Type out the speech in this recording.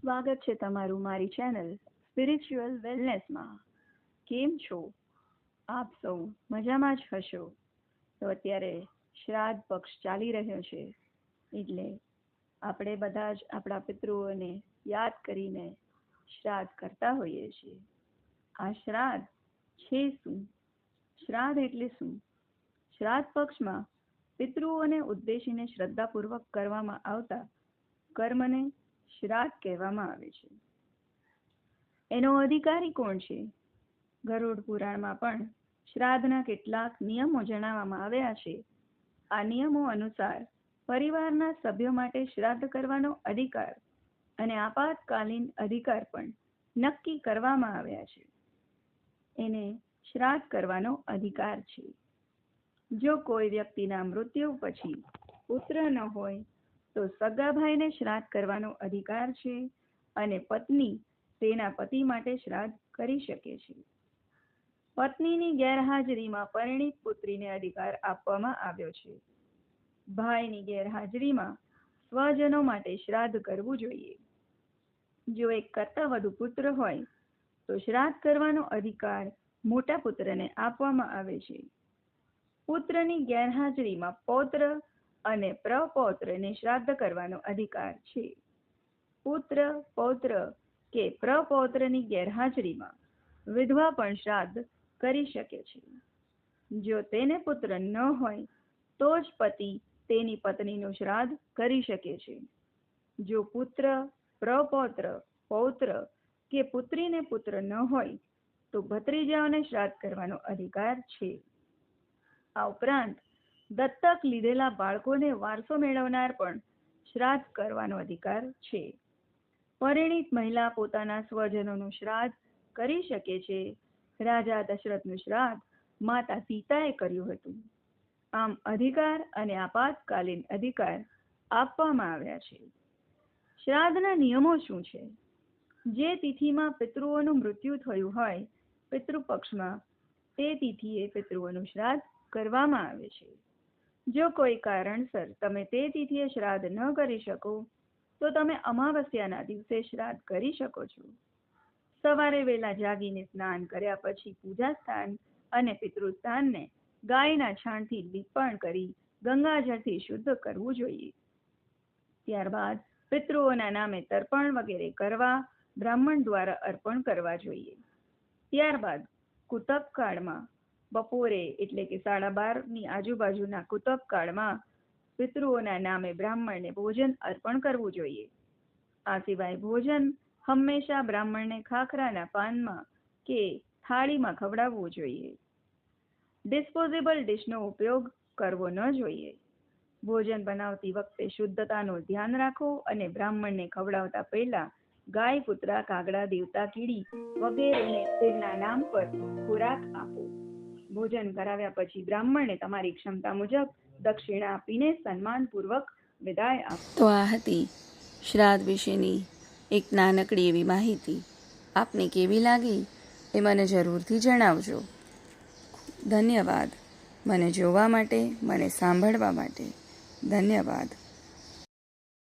સ્વાગત છે તમારું મારી ચેનલ સ્પિરિચ્યુઅલ વેલનેસમાં કેમ છો? આપ સૌ મજામાં જ હશો? તો અત્યારે શ્રાદ્ધ પક્ષ ચાલી રહ્યો છે. એટલે આપણે બધા જ આપણા પિતૃઓને યાદ કરીને શ્રાદ્ધ કરતા હોઈએ છીએ. આ શ્રાદ્ધ છે શું? શ્રાદ્ધ એટલે શું? શ્રાદ્ધ પક્ષમાં પિતૃઓને ઉદ્દેશીને શ્રદ્ધાપૂર્વક કરવામાં આવતા કર્મને શ્રાદ્ધ કહેવામાં આવે છે. એનો અધિકારી કોણ છે? ગરુડ પુરાણમાં પણ શ્રાદ્ધના કેટલાક નિયમો જણાવવામાં આવ્યા છે. આ નિયમો અનુસાર પરિવારના સભ્યો માટે શ્રાદ્ધ કરવાનો અધિકાર અને આપાતકાલીન અધિકાર પણ નક્કી કરવામાં આવ્યા છે. એને શ્રાદ્ધ કરવાનો અધિકાર છે. જો કોઈ વ્યક્તિના મૃત્યુ પછી પુત્ર ન હોય તો સગા ભાઈને શ્રાદ્ધ કરવાનો અધિકાર છે અને પત્ની તેના પતિ માટે શ્રાદ્ધ કરી શકે છે. પત્નીની ગેરહાજરીમાં પરિણીત પુત્રીને અધિકાર આપવામાં આવ્યો છે. ભાઈની ગેરહાજરીમાં સ્વજનો માટે શ્રાદ્ધ કરવું જોઈએ. જો એક કરતાં વધુ પુત્ર હોય, તો શ્રાદ્ધ કરવાનો અધિકાર મોટા પુત્રને આપવામાં આવે છે. પુત્રની ગેરહાજરીમાં પૌત્ર અને પ્રપૌત્રને શ્રાદ્ધ કરવાનો અધિકાર છે. પુત્ર, પૌત્ર કે પ્રપૌત્રની ગેરહાજરીમાં વિધવા પણ શ્રાદ્ધ કરી શકે છે. જો તેને પુત્ર ન હોય, તો જ પતિ તેની પત્નીનું શ્રાદ્ધ કરી શકે છે. જો પુત્ર, પ્રપૌત્ર, પૌત્ર કે પુત્રીને પુત્ર ન હોય, તો ભત્રીજાઓને શ્રાદ્ધ કરવાનો અધિકાર છે. આ ઉપરાંત દત્તક લીધેલા બાળકોને વારસો મેળવનાર પણ શ્રાદ્ધ કરવાનો અધિકાર છે. પરિણીત મહિલા પોતાના સ્વજનોનું શ્રાદ્ધ કરી શકે છે. રાજા દશરથનું શ્રાદ્ધ માતા સીતાએ કર્યું હતું. આમ અધિકાર અને આપાતકાલીન અધિકાર આપવામાં આવ્યા છે. શ્રાદ્ધના નિયમો શું છે? જે તિથિમાં પિતૃઓનું મૃત્યુ થયું હોય પિતૃપક્ષમાં, તે તિથિએ પિતૃઓનું શ્રાદ્ધ કરવામાં આવે છે. જો કોઈ કારણસર તમે તે તિથિએ શ્રાદ્ધ ન કરી શકો, તો તમે અમાવસ્યાના દિવસે શ્રાદ્ધ કરી શકો છો. સવારે વહેલા જાગીને સ્નાન કર્યા પછી પૂજા સ્થાન અને પિતૃસ્થાનને ગાયના છાણથી લીપણ કરી ગંગાજળથી શુદ્ધ કરવું જોઈએ. ત્યારબાદ પિતૃઓના નામે તર્પણ વગેરે કરવા બ્રાહ્મણ દ્વારા અર્પણ કરવા જોઈએ. ત્યારબાદ કુતપ કાળમાં બપોરે એટલે કે સાડા બારની આજુબાજુના કુતપ કાળમાં પિતૃઓના નામે બ્રાહ્મણને ભોજન અર્પણ કરવું જોઈએ. આ સિવાય ભોજન હંમેશા બ્રાહ્મણને ખાખરાના પાનમાં કે થાળીમાં ખવડાવવું જોઈએ. ડિસ્પોઝેબલ ડિશનો ઉપયોગ કરવો ન જોઈએ. ભોજન બનાવતી વખતે શુદ્ધતાનું ધ્યાન રાખો અને બ્રાહ્મણને ખવડાવતા પહેલા ગાય, કૂતરા, કાગડા, દેવતા, કીડી વગેરેને તેમના નામ પર ખોરાક આપો. ભોજન કરાવ્યા પછી બ્રાહ્મણને તમારી ક્ષમતા મુજબ દક્ષિણા આપીને સન્માનપૂર્વક વિદાય આપો તો આ હતી શ્રાદ્ધ વિશેની એક નાનકડી એવી માહિતી. આપને કેવી લાગી એ મને જરૂરથી જણાવજો. ધન્યવાદ. મને જોવા માટે, મને સાંભળવા માટે. ધન્યવાદ.